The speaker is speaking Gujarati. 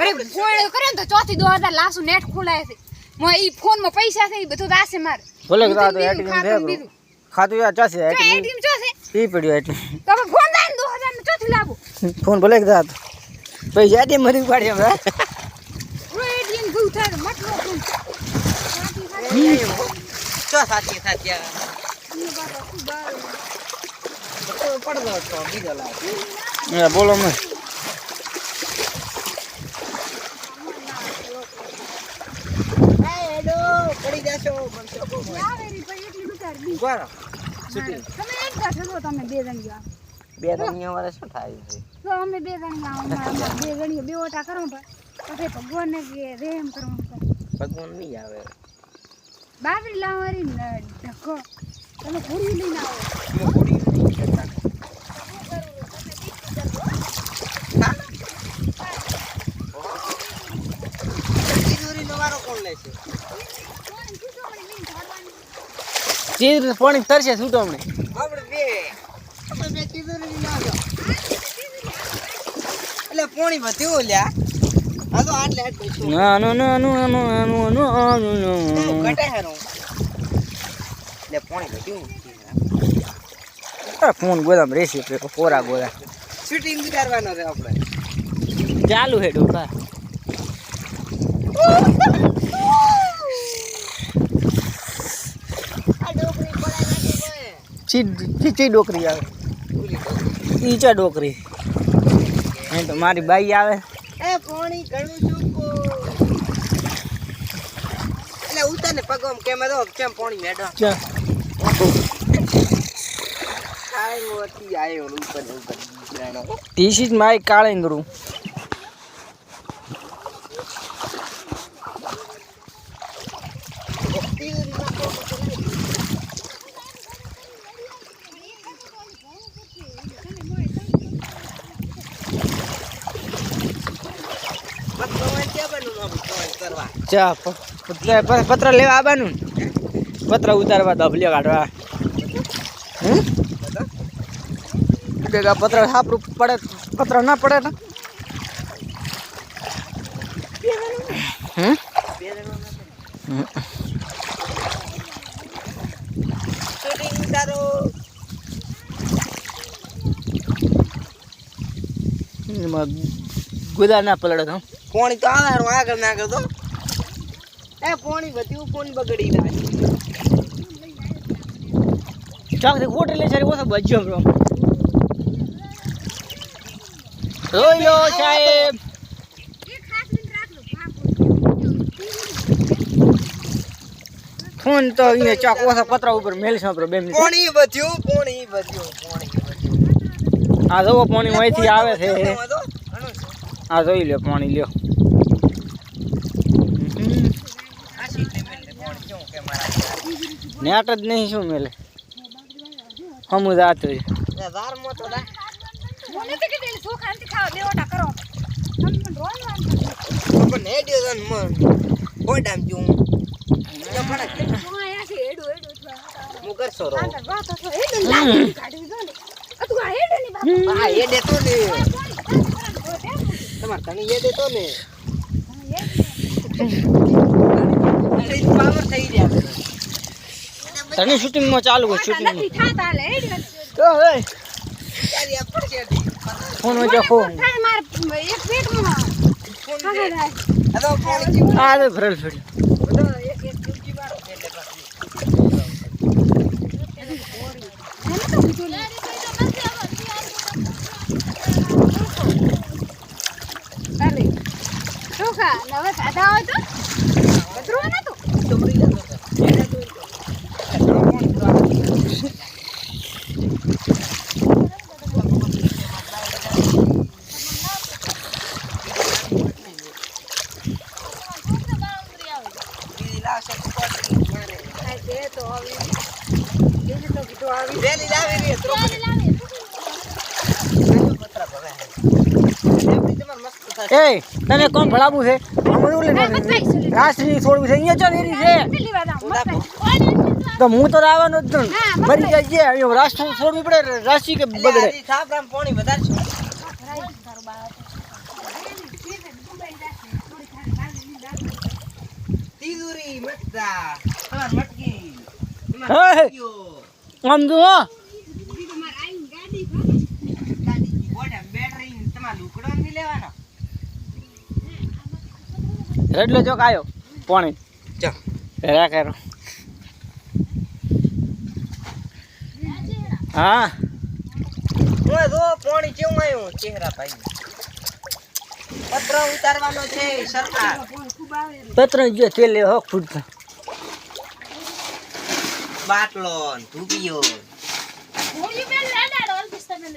અરે ગોળ કરે ને તો ચોથી દો હજાર લાસુ નેટ ખોલાય છે. મોય ઈ ફોનમાં પૈસા છે ઈ બધું દાસે મારે. ભલે કદાચ એટીએમ છે ખાતું યાર ચાસે એટીએમ ચાસે પી પડ્યો એટીએમ તો ફોન દાન દો હજાર ચોથી લાવો. ફોન ભલે કદાચ પછી એટીએમ મરી પાડી હમણાં રો એટીએમ ગયું થાય તો મતલો ફોન ચો સાચી સાચી પડદો તો બીજો લાવ. બોલો મેં એડો પડી જાશો બનશો બહુ મોય. આવેરી પછી એટલી દુકાન બી બરો તમે એક કા છો તમે બે જણી આવો. બે દુનિયા વાળા શું થાય છે? તો અમે બે જણી બે જણી બે ઓટા કરો પછી ભગવાનને કે રેમ કરો ભગવાન નહીં આવે. બાબરી લાવવાની ઢકો તમે પૂરી લઈને આવો. પૂરી કરતા કોણ લે છે? ચીજ પાણી તરશે છૂટો અમને આપણે બે આપણે બે તિજોરી લાવજો એટલે પોણી વધ્યું લ્યા આ તો આટલે આટ નો નો ઘટે હેરો એટલે પોણી વધ્યું આ ફોન ગોદામ રેસી પેલો કોરા ગોદા શૂટિંગ કરવાનો રે આપણે ચાલુ હે ડોકા આ ડોકરી પડાય નાખી બોય ચી ચીચી ડોકરી આવે? ઈચા ડોકરી. એ તો મારી બાઈ આવે. એ પોણી ઘણું ચૂકો એટલે ઉતાર ને પગમ કેમ તો કેમ પોણી મેડો ચા. આય આયો ઉપર ઉપર દીકરાનો ટી શીટ મારી કાળે કરું ચા પત્ર લેવા આવવાનું. પત્ર ઉતારવા ધબલિયા કાઢવા. કે પત્ર સાપરું પડે પત્ર ના પડે ને ગુદા ના પલડે તો. પોણી તો આવે આગળ ના કરતો એ પોણી વધ્યું ફોન બગડી જાય ચાક દે કોટે લે ચારી ઓછો બજ્યો બ્રો. લો સાહેબ. ફોન તો અહીંયા ચાક ઓછા પતરા ઉપર મેલ સાંભળો બે મિનિટ પોણી વધ્યું પાણી વધ્યું પાણી આ જોવો પાણી અહીંથી આવે છે. આ જોઈ લ્યો પાણી લ્યો આ સીટની મેલને પોણી કેવું કે મારા નેટ જ નહીં શું મેલે? હમું જાતું તમારે તને એ દેતો ને. પાવર થઈ જાય તને શૂટિંગમાં ચાલુ હોય શૂટિંગ નથી થાતા લે હેડ તો હે ત્યારે આ પડશે દી. ફોન વચ્ચે ફોન. માર એક પેટમાં ફોન દે. આ તો ભરેલ ફેરી બધો એક એક ચૂકી વાળો છે એટલે પાછું. મને તો કીધું લે અરે ચોખા ને હવે ખાધા હોય તો કચરો નતો તો મરી જતો હતો. હેડે તો ઈ તો. આ પોણી તો આ. બીજી લાવશે તો પોણી મારે. આ દે તો હવે બીજું તો કીધું આવી વેલી લાવી રે ત્રોપડી. પતરા ભરે છે. એમની તમારે મસ્ત થશે. એ તને કોણ ભળાવું છે? રાષ્ટ્રીય છોડવું છે અહીંયા ચાલી રહી છે. તો હું તો આવવાનો જ જાય અહીંયા રાષ્ટ્ર છોડવું પડે રાષ્ટ્રીય કે બગડે? પોણી મજૂરી મટકા આમ જો રેડલો ચોક આવ્યો પોણી. ચો પેલા કરો હા. હું જો પાણી કેવું આવ્યું ચહેરા ભાઈ. પત્ર ઉતારવાનો છે સરકાર. પત્ર જો તે લે હો ફૂટ બાટલો ધૂપિયો